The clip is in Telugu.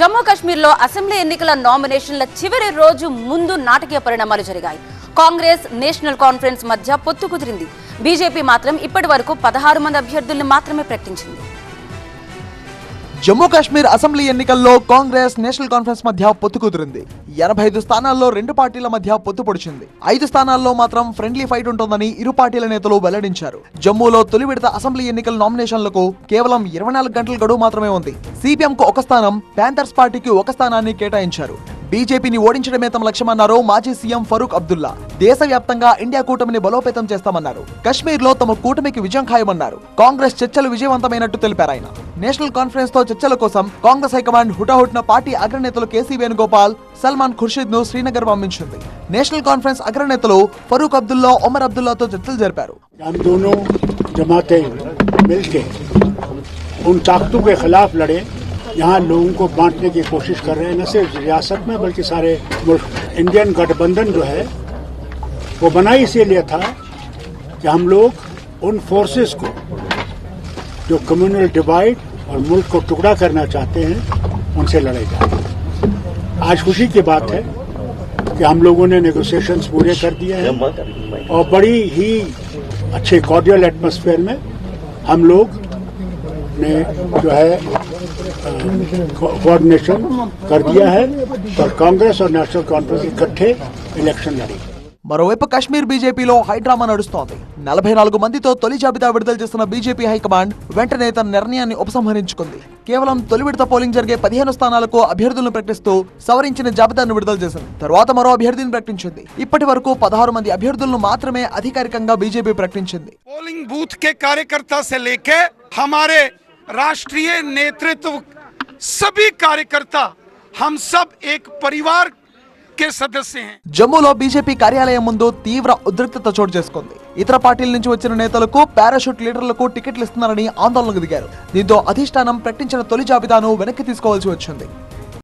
జమ్మూ కాశ్మీర్లో అసెంబ్లీ ఎన్నికల నామినేషన్ల చివరి రోజు ముందు నాటకీయ పరిణామాలు జరిగాయి. కాంగ్రెస్ నేషనల్ కాన్ఫరెన్స్ మధ్య పొత్తు కుదిరింది. బీజేపీ మాత్రం ఇప్పటి వరకు పదహారు మంది అభ్యర్థుల్ని మాత్రమే ప్రకటించింది. జమ్మూ కాశ్మీర్ అసెంబ్లీ ఎన్నికల్లో కాంగ్రెస్ నేషనల్ కాన్ఫరెన్స్ మధ్య పొత్తు కుదిరింది. ఎనభై ఐదు స్థానాల్లో రెండు పార్టీల మధ్య పొత్తు పొడిచింది. ఐదు స్థానాల్లో మాత్రం ఫ్రెండ్లీ ఫైట్ ఉంటుందని ఇరు పార్టీల నేతలు వెల్లడించారు. జమ్మూలో తొలి విడత అసెంబ్లీ ఎన్నికల నామినేషన్లకు కేవలం ఇరవై నాలుగు గంటల గడువు మాత్రమే ఉంది. సిపిఎం కు ఒక స్థానం ప్యాంథర్స్ పార్టీకి ఒక స్థానాన్ని కేటాయించారు. బీజేపీని ఓడించడమే తమ లక్ష్యమన్నారు మాజీ సీఎం ఫరూక్ అబ్దుల్లా దేశవ్యాప్తంగా ఇండియా కూటమిని బలోపేతం చేస్తామన్నారు కశ్మీర్ లో తమ కూటమికి విజయం ఖాయమన్నారు కాంగ్రెస్ చర్చలు విజయవంతమైనట్టు తెలిపారు ఆయన నేషనల్ కాన్ఫరెన్స్ తో చర్చల కోసం కాంగ్రెస్ హైకమాండ్ హుటాహుటిన పార్టీ అగ్రనేతలు కేసీ వేణుగోపాల్ సల్మాన్ ఖుర్షీద్ ను శ్రీనగర్ పంపించింది నేషనల్ కాన్ఫరెన్స్ అగ్రనేతలు ఫరూక్ అబ్దుల్లా ఒమర్ అబ్దుల్లాతో చర్చలు జరిపారు हम दोनों जमातें मिलके उन ताकतों के खिलाफ लड़े यहाँ लोगों को बांटने की कोशिश कर रहे हैं, न सिर्फ़ रियासत में, बल्कि सारे मुल्क इंडियन गठबंधन जो है, वो बना इसीलिए था कि हम लोग उन फोर्सेस को, जो कम्युनल डिवाइड और मुल्क को टुकड़ा करना चाहते हैं, उनसे लड़े जाए। आज खुशी की बात है कि हम लोगों ने नेगोशिएशंस पूरे कर दिए हैं और बड़ी ही अच्छे कॉर्डियल एटमोसफेयर में हम लोग ने जो है कोऑर्डिनेशन कर दिया है और कांग्रेस और नेशनल कॉन्फ्रेंस इकट्ठे इलेक्शन लड़ी మరోవైపు కాశ్మీర్ బీజేపీలో హైడ్రామా నడుస్తోంది నలభై నాలుగు మందితో తొలి జాబితా విడుదల చేస్తున్న బీజేపీ హైకమాండ్ వెంటనే తన నిర్ణయాన్ని ఉపసంహరించుకుంది కేవలం తొలి విడత పోలింగ్ జరిగే పదిహేను స్థానాలకు అభ్యర్థులను ప్రకటిస్తూ సవరించిన జాబితాను విడుదల చేసింది తర్వాత మరో అభ్యర్థిని ప్రకటించింది ఇప్పటి వరకు పదహారు మంది అభ్యర్థులను మాత్రమే అధికారికంగా బీజేపీ ప్రకటించింది पोलिंग बूथ के कार्यकर्ता से लेके हमारे राष्ट्रीय नेतृत्व सभी कार्यकर्ता हम सब एक परिवार के सदस्य हैं జమ్మూలో బీజేపీ కార్యాలయం ముందు తీవ్ర ఉద్రిక్తత చోటు చేసుకుంది ఇతర పార్టీల నుంచి వచ్చిన నేతలకు పారాషూట్ లీడర్లకు టికెట్లు ఇస్తున్నారని ఆందోళనకు దిగారు దీంతో అధిష్టానం ప్రకటించిన తొలి జాబితాను వెనక్కి తీసుకోవాల్సి వచ్చింది